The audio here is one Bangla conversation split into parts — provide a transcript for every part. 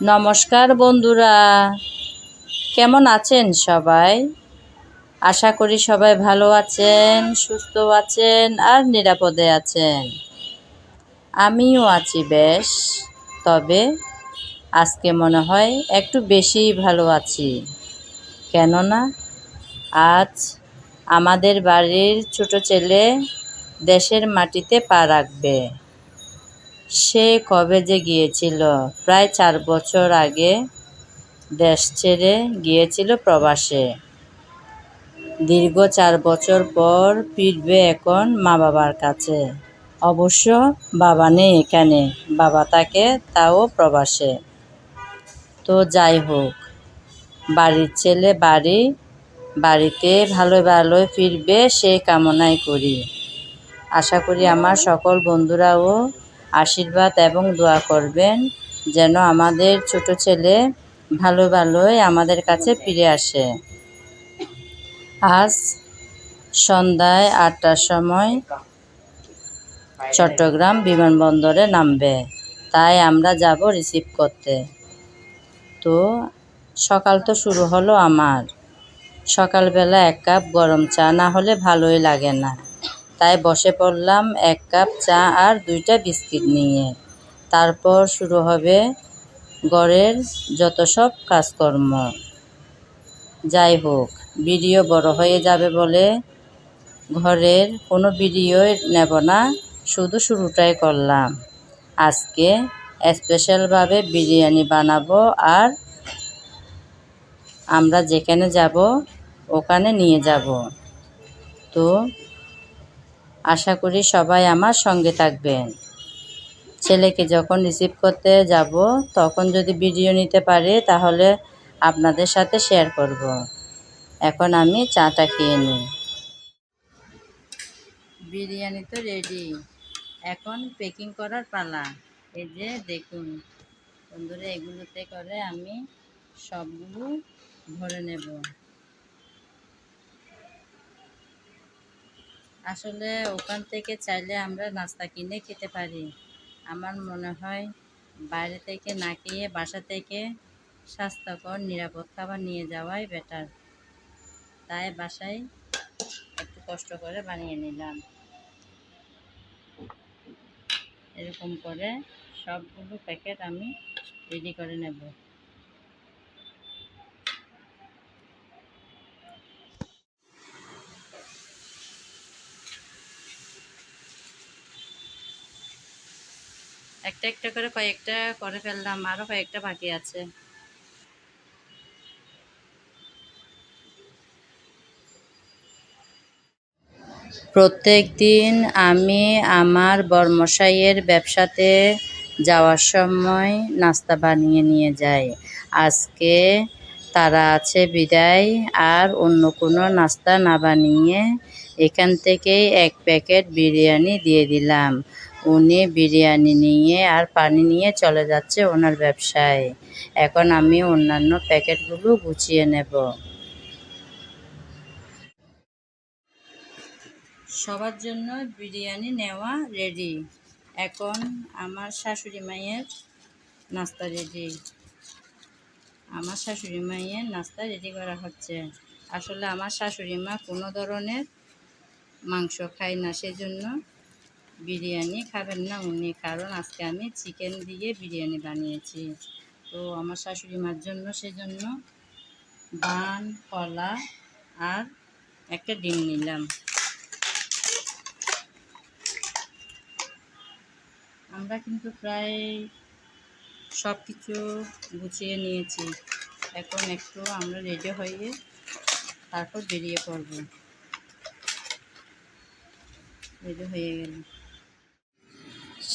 নমস্কার বন্ধুরা। কেমন আছেন সবাই? আশা করি সবাই ভালো আছেন, সুস্থ আছেন আর নিরাপদে আছেন। আমিও আছি বেশ, তবে আজকে মনে হয় একটু বেশি ভালো আছি। কেননা আজ আমাদের বাড়ির ছোট ছেলে দেশের মাটিতে পা রাখবে। সে কবে যে গিয়েছিল? প্রায় চার বছর আগে দেশ ছেড়ে গিয়েছিল প্রবাসে। দীর্ঘ চার বছর পর ফিরবে এখন মা বাবার কাছে। অবশ্য বাবা নেই এখানে, বাবা তাকে তাও প্রবাসে। তো যাই হোক, বাড়ির ছেলে বাড়ি, বাড়িতে ভালো ভালো ফিরবে সে কামনাই করি। আশা করি আমার সকল বন্ধুরাও আশীর্বাদ এবং দোয়া করবেন, যেন আমাদের ছোট ছেলে ভালো ভালোই আমাদের কাছে ফিরে আসে। আজ সন্ধ্যায় আটটার সময় চট্টগ্রাম বিমানবন্দরে নামবে, তাই আমরা যাব রিসিভ করতে। তো, সকাল তো শুরু হলো আমার। সকালবেলা এক কাপ গরম চা না হলে ভালোই লাগে না। তাই বসে পড়লাম এক কাপ চা আর দুইটা বিস্কিট নিয়ে। তারপর শুরু হবে ঘরের যত সব কাজকর্ম। যাই হোক, ভিডিও বড় হয়ে যাবে বলে ঘরের কোনো ভিডিও নেব না, শুধু শুরুটাই করলাম। আজকে স্পেশালভাবে বিরিয়ানি বানাবো আর আমরা যেখানে যাব ওখানে নিয়ে যাব। তো আশা করি সবাই আমার সঙ্গে থাকবেন। ছেলেকে যখন রিসিভ করতে যাব, তখন যদি ভিডিও নিতে পারি, তাহলে আপনাদের সাথে শেয়ার করব। এখন আমি চাটা খেয়ে নিই। বিরিয়ানি তো রেডি এখন প্যাকিং করার পালা। এই যে দেখুন, বন্ধুরা, এগুলোতে করে আমি সবগুলো ভরে নেব। আসলে ওখান থেকে চাইলে আমরা নাস্তা কিনে খেতে পারি। আমার মনে হয় বাইরে থেকে না খেয়ে বাসা থেকে স্বাস্থ্যকর, নিরাপদ খাবার নিয়ে যাওয়াই বেটার তাই বাসায় একটু কষ্ট করে বানিয়ে নিলাম। এরকম করে সবগুলো প্যাকেট আমি রেডি করে নেব। একটা একটা করে কয়েকটা করে ফেললাম আরও কয়েকটা বাকি আছে। প্রত্যেক দিন আমি আমার বর্মশাইয়ের ব্যবসাতে যাওয়ার সময় নাস্তা বানিয়ে নিয়ে যাই। আজকে তারা আছে বিদায়, আর অন্য কোনো নাস্তা না বানিয়ে এখান থেকেই এক প্যাকেট বিরিয়ানি দিয়ে দিলাম। উনি বিরিয়ানি নিয়ে আর পানি নিয়ে চলে যাচ্ছে ওনার ব্যবসায়। এখন আমি অন্যান্য প্যাকেটগুলো গুছিয়ে নেব। সবার জন্য বিরিয়ানি নেওয়া রেডি এখন আমার শাশুড়ি মায়ের নাস্তা রেডি আমার শাশুড়ি মায়ের নাস্তা রেডি করা হচ্ছে। আসলে আমার শাশুড়ি মা কোনো ধরনের মাংস খায় না, সেজন্য বিরিয়ানি খাবেন না উনি, কারণ আজকে আমি চিকেন দিয়ে বিরিয়ানি বানিয়েছি। তো আমার শাশুড়ি মার জন্য সেজন্য বান কলা আর একটা ডিম নিলাম। আমরা কিন্তু প্রায় সব কিছু গুছিয়ে নিয়েছি। এখন একটু আমরা রেডি হয়ে তারপর বেরিয়ে পড়ব। রেডি হয়ে গেল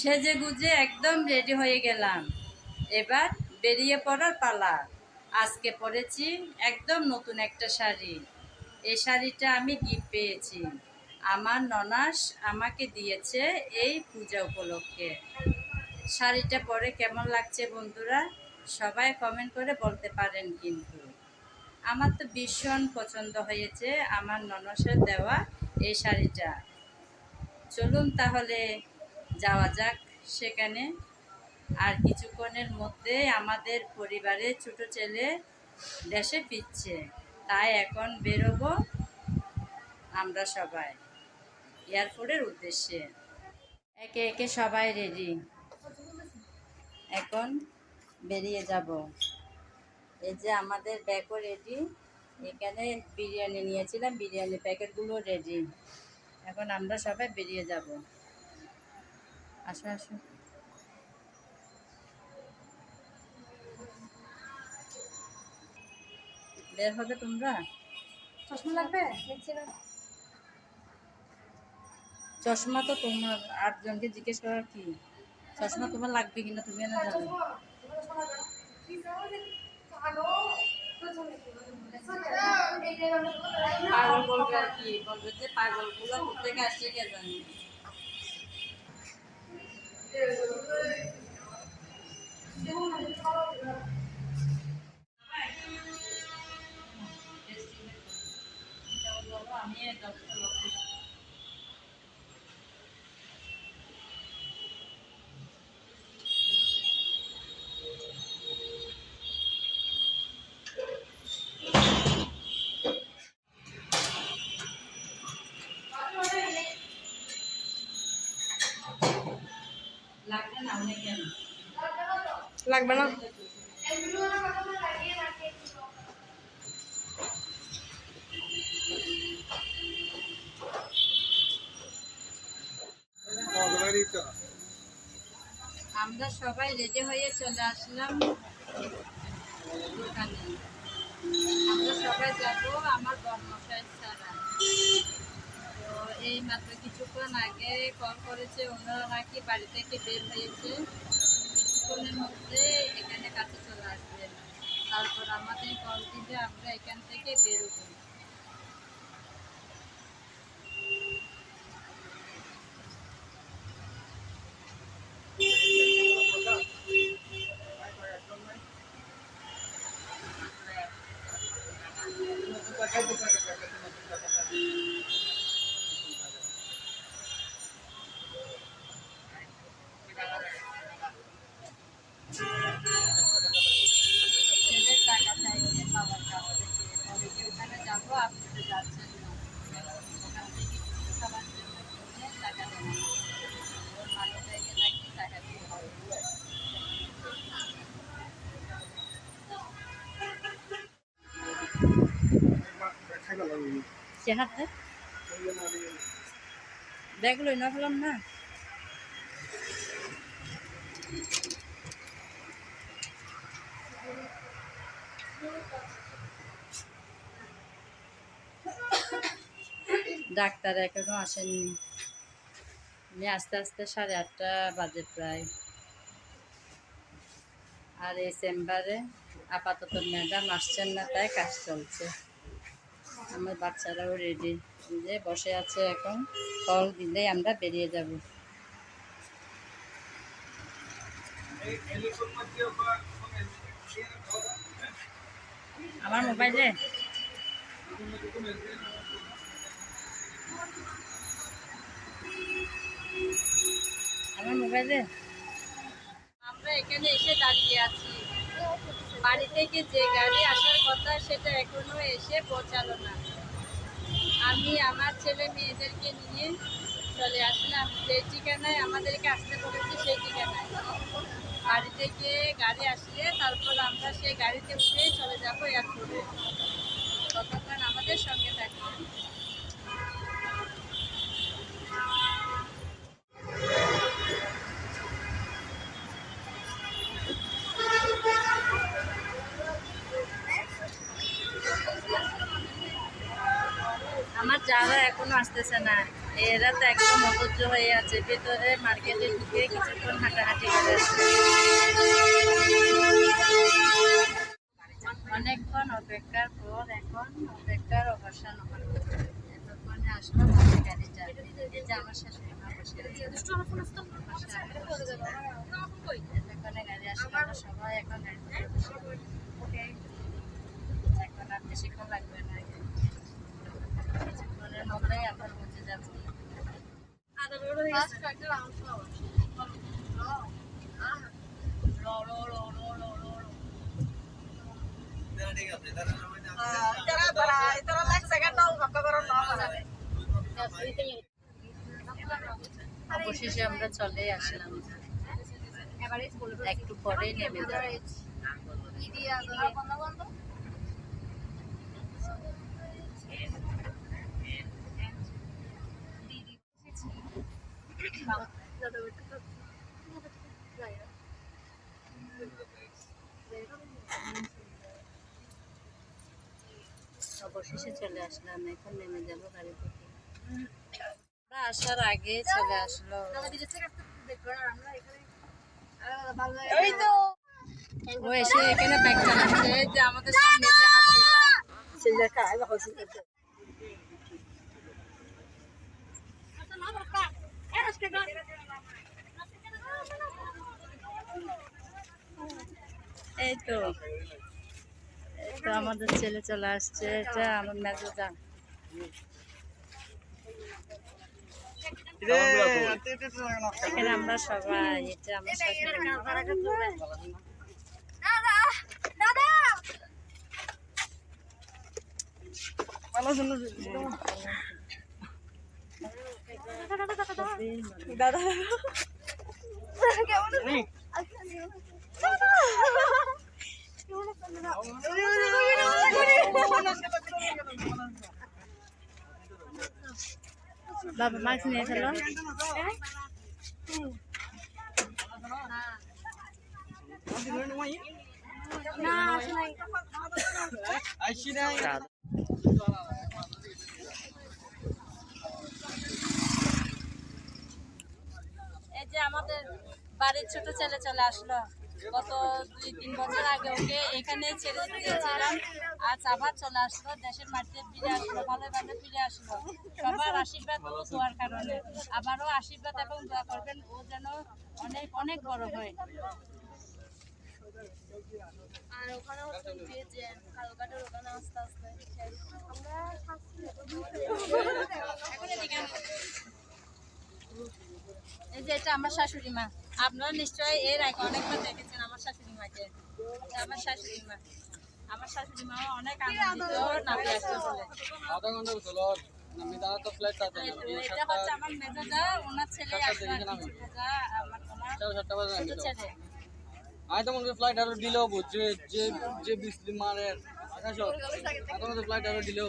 সেজে গুজে একদম রেডি হয়ে গেলাম। এবার বেরিয়ে পড়ার পালা। আজকে পরেছি একদম নতুন একটা শাড়ি। এই শাড়িটা আমি গিফট পেয়েছি। আমার ননাস আমাকে দিয়েছে এই পূজা উপলক্ষে। শাড়িটা পরে কেমন লাগছে বন্ধুরা? সবাই কমেন্ট করে বলতে পারেন কিন্তু। আমার তো ভীষণ পছন্দ হয়েছে আমার ননসের দেওয়া এই শাড়িটা। চলুন তাহলে যাওয়া যাক সেখানে। আর কিছুক্ষণের মধ্যে আমাদের পরিবারের ছোট ছেলে দেশে ফিরছে। তাই এখন বেরোবো আমরা সবাই এয়ারপোর্টের উদ্দেশ্যে। একে একে সবাই রেডি এখন বেরিয়ে যাব। এই যে আমাদের ব্যাগও রেডি এখানে বিরিয়ানি নিয়েছিলাম, বিরিয়ানি প্যাকেটগুলো রেডি এখন আমরা সবাই বেরিয়ে যাব। আসো আসো। বের হবে তোমরা? চশমা লাগবে? চশমা তো তোমার আটজনকে জিজ্ঞেস করার কি? চশমা তোমার লাগবে কিনা তুমি না জানো পাগল বলবে আর কি? বলবে যে পাগলগুলো কোথেকে আসছে কে জানি? আমি লাগবে না আমরা সবাই রেডি হয়ে চলে আসলাম দোকানে। আমরা সবাই যাব আমার বর্মশাই ছাড়া এই মাত্র কিছুক্ষণ আগে কল করেছে, ওনারা নাকি বাড়ি থেকে বের হয়েছে। কিছুক্ষণের মধ্যে এখানে কাছে চলে আসবে তারপর আমাদের কল দিলে আমরা এখান থেকে বেরোবো লই না না। ডাক্তার এখনও আসেননি উনি আস্তে আস্তে সাড়ে আটটা বাজে প্রায়। আর এই চেম্বারে আপাতত ম্যাডাম আসছেন না, তাই কাজ চলছে। আমার বাচ্চারাও রেডি যে বসে আছে এখন, কল দিলেই আমরা বেরিয়ে যাব। আমার মোবাইলে আমার মোবাইলে আমরা এখানে এসে দাঁড়িয়ে আছি। বাড়ি থেকে যে গাড়ি আসার কথা সেটা এখনও এসে পৌঁছালো না। আমি আমার ছেলে মেয়েদেরকে নিয়ে চলে আসলাম। যে ঠিকানায় আমাদেরকে আসতে বলেছে সেই ঠিকানায়। বাড়ি থেকে গাড়ি আসলে তারপর আমরা সেই গাড়িতে উঠে চলে যাব এয়ারপোর্টে। ততক্ষণ আমাদের সঙ্গে থাকবে আমার যারা এখনও আসতেছে না। এরা তো একদম অধৈর্য হয়ে আছে। ভেতরে মার্কেটে ঢুকে কিছুক্ষণ হাঁটাহাঁটি করে অনেকক্ষণ অপেক্ষার পর এখন অপেক্ষার অবসান হলো। এতক্ষণে আসলো আমাদের গাড়িটা। এই যে আমার শাশুড়ি মা বসে। এতক্ষণে গাড়ি আসলো আমরা সবাই এখন গাড়িতে বসে। এখন আর বেশিক্ষণ লাগবে না। অবশেষে আমরা চলে আসলাম। একটু পরে নেমে যাই অবশেষে চলে আসলাম, এখন নেমে আসার আগে চলে আসলো। ও এসে এখানে ব্যাগ চালাচ্ছে যে আমাদের সামনে এসে হাঁটছে। এই তো। এই তো আমাদের ছেলে চলে আসছে। এটা আমার মেজো যান এখানে আমরা সবাই এটা আমার শাশুড়ি মা। বাবা মাছ নিয়ে এই যে আমাদের বাড়ির ছোট ছেলে চলে আসলো। গত দুই তিন বছর আগে ওকে এখানে ছেড়ে দিয়েছিলাম আজ আবার চলে আসলো দেশের মাটিতে ফিরে আসলো ভালো ভালো ফিরে আসলো। সবার আশীর্বাদ ও দোয়ার কারণে। আবারও আশীর্বাদ এবং দোয়া করবেন ও যেন অনেক অনেক বড় হয়। আর ওখানে হচ্ছে যে কালকাটার ওখানে আস্তে আস্তে। আমরা এখন এদিকে আনো। এই যে এটা আমার শাশুড়ি মা। আপনারা নিশ্চয়ই এর আগে অনেকবার দেখেছেন আমার শাশুড়ি মাকে। আমার শাশুড়ি মা। আমার শাশুড়ি মা অনেক আনন্দিত আসতে বলে। আধা ঘণ্টা চলো ফ্লাইট আছে এই এটা হচ্ছে আমার মেজোদা ওনার ছেলে আসবে আর আমার ছেলে আমি তো ফ্লাইট আরও যে যে যে আকাশ ডিলে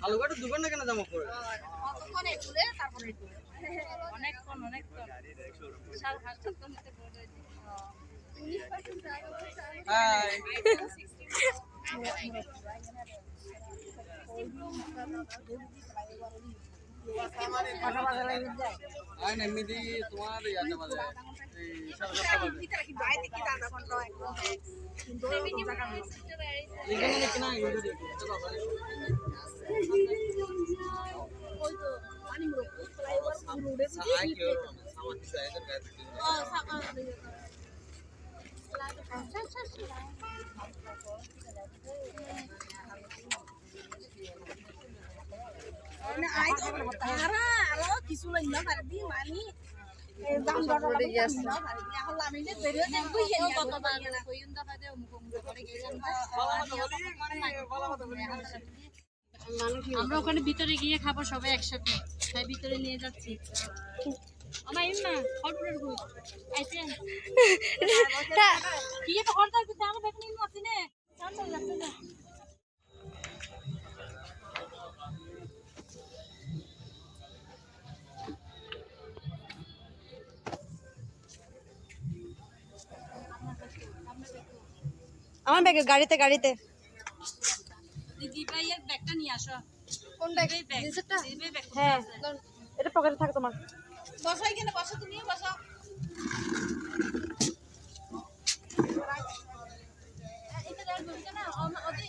হব আলুঘাটে দু ঘণ্টা কেন জমা করে অনেকক্ষণ ঘুরে তারপরে অনেকক্ষণ আই না এমনি তোমার এই সাড়ে সাতটা বাজে এখানে নাকি না এগুলো দেখি আমরা ওখানে ভিতরে গিয়ে খাব সবাই একসাথে। তাই ভিতরে নিয়ে যাচ্ছি। কি তো খড়দার কিন্তু আমার বেতন ইন আছে নে। আমার ব্যাগে গাড়িতে গাড়িতে। দিদি ভাইয়ের এর ব্যাগটা নিয়ে আসো কোন ব্যাগ জিন্সেরটা? দিদি ব্যাগ হ্যাঁ এটা পকেটে থাকে তোমার। বসো এখানে বসো তুমিও বসো এটা বলছে না ওদি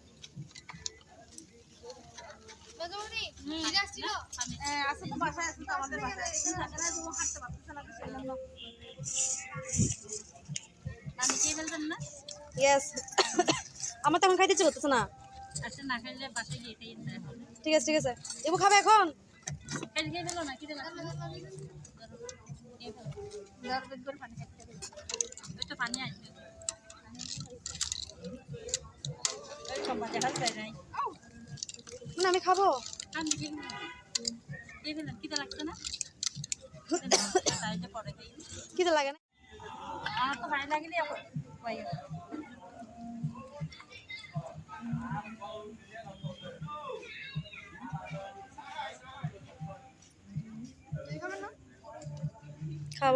তো এখানে আমার তখন খাইতে ইচ্ছে করতেছে না। আচ্ছা। ঠিক আছে ঠিক আছে। এবু খাবে এখন? পানি আসবে ওই সম্বাদে হাত পায় নাই না আমি খাব। আমি খেয়ে ফেলো। খেয়ে লাগছে না? লাগে না? আমার তো ভাই লাগলে ভাই খাব।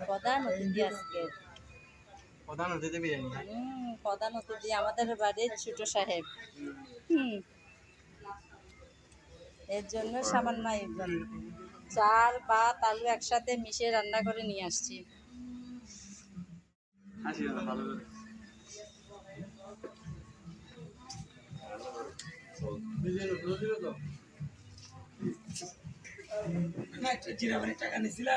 প্রধান অতিথি আজকে। প্রধান অতিথি বিরিয়ানি প্রধান অতিথি আমাদের বাড়ির ছোট সাহেব। হুম। এর জন্য সামান্য আয়োজন চার ভাত আলু একসাথে মিশিয়ে রান্না করে নিয়ে আসছি। হাসি ভালো করে। বিরিয়ানি দিল তো না চিরা টাকা নিছিলা?